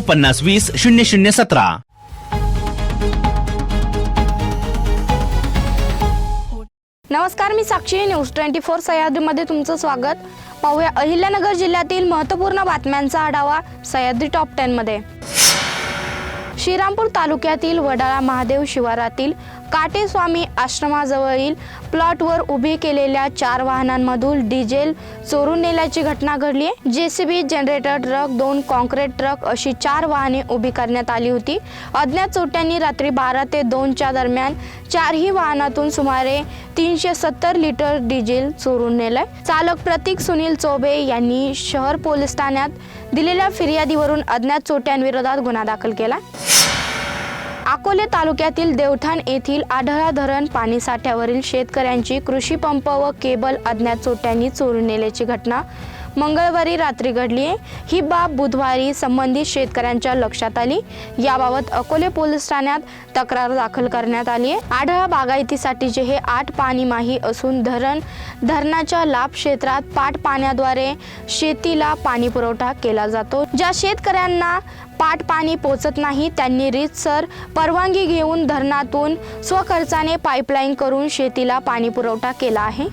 पन्नास वीस शून्य शून्य सतरा. नमस्कार मी साक्षी न्यूज ट्वेंटी फोर सह्याद्रीमध्ये तुमचं स्वागत. पाहूया अहिल्यानगर जिल्ह्यातील महत्त्वपूर्ण बातम्यांचा आढावा सह्याद्री टॉप टेनमध्ये. श्रीरामपूर तालुक्यातील वडाळा महादेव शिवारातील काटेस्वामी आश्रमाजवळील प्लॉटवर उभी केलेल्या चार वाहनांमधून डिझेल चोरून नेल्याची घटना घडली आहे. जेसीबी जनरेटर ट्रक दोन कॉन्क्रीट ट्रक अशी चार वाहने उभी करण्यात आली होती. अज्ञात चोरट्यांनी रात्री बारा ते दोनच्या दरम्यान चारही वाहनातून सुमारे तीनशे सत्तर लिटर डिझेल चोरून नेलंय. चालक प्रतीक सुनील चोबे यांनी शहर पोलीस ठाण्यात दिलेल्या फिर्यादीवरून अज्ञात चोट्यांविरोधात गुन्हा दाखल केला अकोले तालुक्यातील देवठाण येथील आढळा धरण पाणीसाठ्यावरील शेतकऱ्यांची कृषी पंप व केबल अज्ञात चोट्यांनी चोरून नेल्याची घटना मंगळवारी रात्री घडली आहे. ही बाब बुधवारी संबंधित शेतकऱ्यांच्या लक्षात आली. याबाबत अकोले पोलीस ठाण्यात तक्रार दाखल करण्यात आली आहे. आढळा बागायतीसाठीचे हे आठ पाणी माही असून धरण धरणाच्या लाभ क्षेत्रात पाट पाण्याद्वारे शेतीला पाणी पुरवठा केला जातो. ज्या शेतकऱ्यांना पाट पाणी पोचत नाही. त्यांनी रीतसर परवानगी घेऊन धरणातून स्वखर्चाने पाईपलाईन करून शेतीला पाणी पुरवठा केला आहे.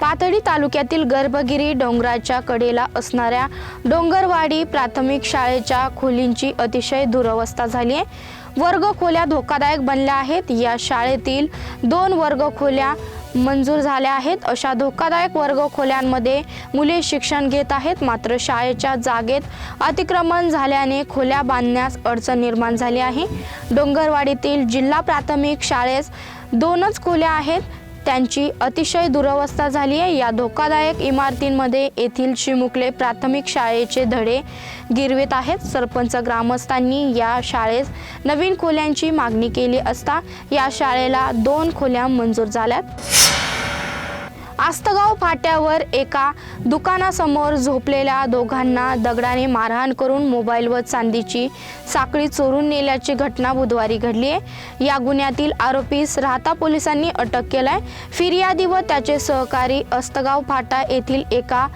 पातळी तालुक्यातील गर्भगिरी डोंगराच्या कडेला असणाऱ्या डोंगरवाडी प्राथमिक शाळेच्या खोलींची अतिशय दुरवस्था झाली आहे. वर्गखोल्या धोकादायक बनल्या आहेत. या शाळेतील दोन वर्गखोल्या मंजूर झाल्या आहेत. अशा धोकादायक वर्ग खोल्यांमध्ये मुले शिक्षण घेत आहेत. मात्र शाळेच्या जागेत अतिक्रमण झाल्याने खोल्या बांधण्यास अडचण निर्माण झाली आहे. डोंगरवाडीतील जिल्हा प्राथमिक शाळेस दोनच खोल्या आहेत. त्यांची अतिशय दुरवस्था झाली आहे. या धोकादायक इमारतींमध्ये येथील चिमुकले प्राथमिक शाळेचे धडे गिरवित आहेत. सरपंच ग्रामस्थांनी या शाळेस नवीन खोल्यांची मागणी केली असता या शाळेला दोन खोल्या मंजूर झाल्यात. आस्तगाव फाट्यावर एका दुकानासमोर झोपलेल्या दोघांना दगडाने मारहाण करून मोबाईल व चांदीची साखळी चोरून नेल्याची घटना बुधवारी घडली आहे. या गुन्ह्यातील आरोपीस राहता पोलिसांनी अटक केलाय. फिर्यादी व त्याचे सहकारी अस्तगाव फाटा येथील एका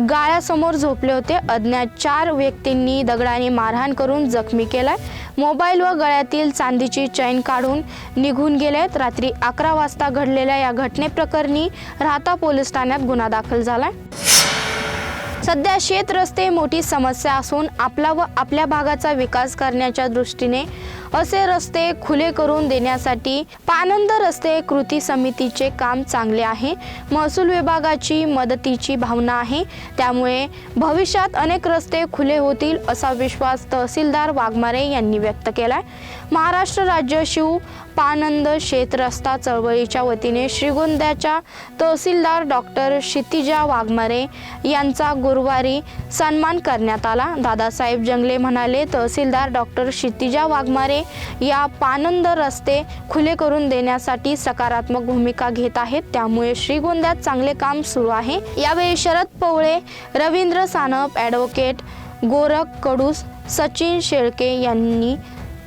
गाळ्यासमोर झोपले होते. अज्ञात चार व्यक्तींनी दगडाने मारहाण करून जखमी केलाय. मोबाईल व गळ्यातील चांदीची चैन काढून निघून गेलेत. रात्री अकरा वाजता घडलेल्या या घटनेप्रकरणी राहता पोलीस ठाण्यात गुन्हा दाखल झालाय. सध्या शेत रस्ते मोठी समस्या असून आपला व आपल्या भागाचा विकास करण्याच्या दृष्टीने असे रस्ते खुले करून देण्यासाठी पानंद रस्ते कृती समितीचे काम चांगले आहे. महसूल विभागाची मदतीची भावना आहे. त्यामुळे भविष्यात अनेक रस्ते खुले होतील असा विश्वास तहसीलदार वाघमारे यांनी व्यक्त केलाय. महाराष्ट्र राज्य शिव पानंद शेत रस्ता चळवळीच्या वतीने श्रीगोंद्याच्या तहसीलदार डॉक्टर क्षितिजा वाघमारे यांचा गुरुवारी सन्मान करण्यात आला. दादासाहेब जंगले म्हणाले तहसीलदार डॉक्टर क्षितिजा वाघमारे या पानंद रस्ते खुले करून देण्यासाठी सकारात्मक भूमिका घेत आहेत. त्यामुळे श्रीगोंद्यात चांगले काम सुरू आहे. यावेळी शरद पवळे रवींद्र सानप ॲडव्होकेट गोरख कडूस सचिन शेळके यांनी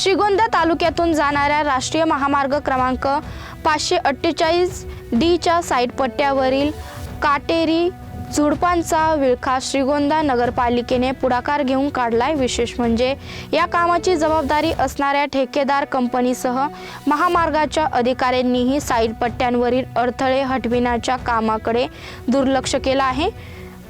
श्रीगोंदा तालुक्यातून जाणाऱ्या राष्ट्रीय महामार्ग क्रमांक पाचशे अठ्ठेचाळीस डीच्या साईड पट्ट्यावरील काटेरी झुडपांचा विळखा श्रीगोंदा नगरपालिकेने पुढाकार घेऊन काढलाय. विशेष म्हणजे या कामाची जबाबदारी असणाऱ्या ठेकेदार कंपनीसह महामार्गाच्या अधिकाऱ्यांनीही साईड पट्ट्यांवरील अडथळे हटविण्याच्या कामाकडे दुर्लक्ष केलं आहे.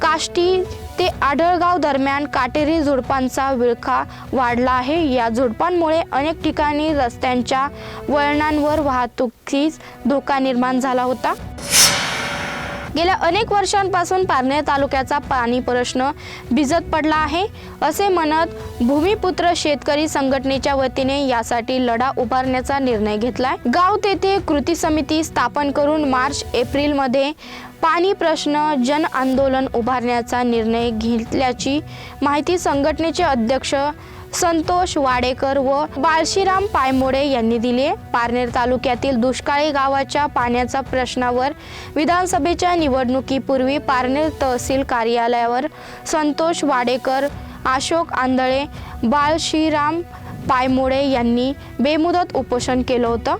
काष्टी ते आढळगाव दरम्यान काटेरी झुडपांचा विळखा वाढला आहे. या झुडपांमुळे अनेक ठिकाणी रस्त्यांच्या वळणांवर वाहतुकीस धोका निर्माण झाला होता. गेल्या अनेक वर्षांपासून पारनेर तालुक्याचा पाणी प्रश्न भिजत पडला आहे. असे म्हणत भूमिपुत्र शेतकरी संघटनेच्या वतीने यासाठी लढा उभारण्याचा निर्णय घेतलाय. गाव तेथे कृती समिती स्थापन करून मार्च एप्रिलमध्ये पाणी प्रश्न जन आंदोलन उभारण्याचा निर्णय घेतल्याची माहिती संघटनेचे अध्यक्ष संतोष वाडेकर व बाळशीराम पायमोडे यांनी दिले. पारनेर तालुक्यातील दुष्काळी गावाच्या पाण्याच्या प्रश्नावर विधानसभेच्या निवडणुकीपूर्वी पारनेर तहसील कार्यालयावर संतोष वाडेकर अशोक आंधळे बाळशीराम पायमोडे यांनी बेमुदत उपोषण केलं होतं.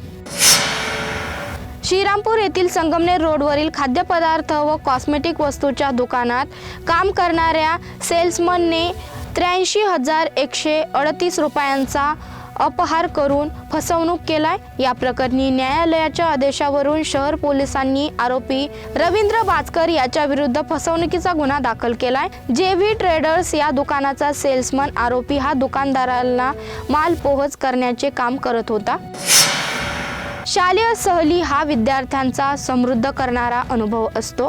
श्रीरामपूर येथील संगमनेर रोडवरील खाद्यपदार्थ व कॉस्मेटिक वस्तूच्या दुकानात काम करणाऱ्या सेल्समनने त्र्याऐंशी हजार एकशे अडतीस रुपयांचा अपहार करून फसवणूक केलाय. या प्रकरणी न्यायालयाच्या आदेशावरून शहर पोलिसांनी आरोपी रवींद्र बाजकर याच्या विरुद्ध फसवणुकीचा गुन्हा दाखल केलाय. जेव्ही ट्रेडर्स या दुकानाचा सेल्समन आरोपी हा दुकानदारांना माल पोहोच करण्याचे काम करत होता. शालेय सहली हा विद्यार्थ्यांचा समृद्ध करणारा अनुभव असतो.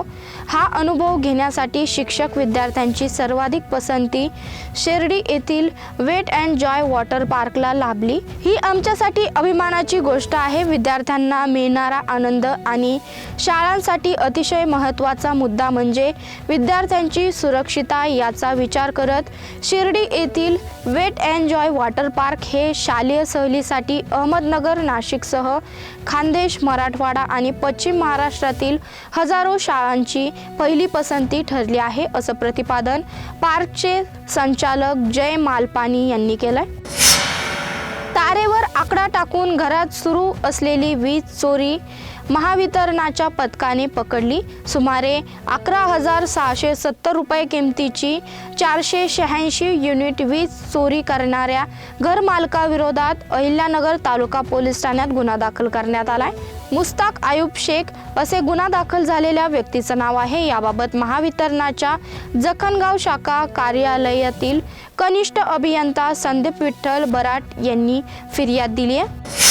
हा अनुभव घेण्यासाठी शिक्षक विद्यार्थ्यांची सर्वाधिक पसंती शिर्डी येथील वेट अँड जॉय वॉटर पार्कला लाभली. ही आमच्यासाठी अभिमानाची गोष्ट आहे. विद्यार्थ्यांना मिळणारा आनंद आणि शाळांसाठी अतिशय महत्त्वाचा मुद्दा म्हणजे विद्यार्थ्यांची सुरक्षिता याचा विचार करत शिर्डी येथील Wet and Joy water park हे शालेय सहलीसाठी अहमदनगर नाशिकसह खानदेश मराठवाडा आणि पश्चिम महाराष्ट्रातील हजारो शाळांची पहिली पसंती ठरली आहे असं प्रतिपादन पार्कचे संचालक जय मालपानी यांनी केलंय. तारेवर आकडा टाकून घरात सुरू असलेली वीज चोरी महावितरणाच्या पथकाने पकडली. सुमारे अकरा हजार सहाशे सत्तर रुपये किमतीची चारशे शहाऐंशी युनिट वीज चोरी करणाऱ्या घरमालकाविरोधात अहिल्यानगर तालुका पोलीस ठाण्यात गुन्हा दाखल करण्यात आलाय. मुस्ताक आयुब शेख असे गुन्हा दाखल झालेल्या व्यक्तीचं नाव आहे. याबाबत महावितरणाच्या जखणगाव शाखा कार्यालयातील कनिष्ठ अभियंता संदीप विठ्ठल बराट यांनी फिर्याद दिली आहे.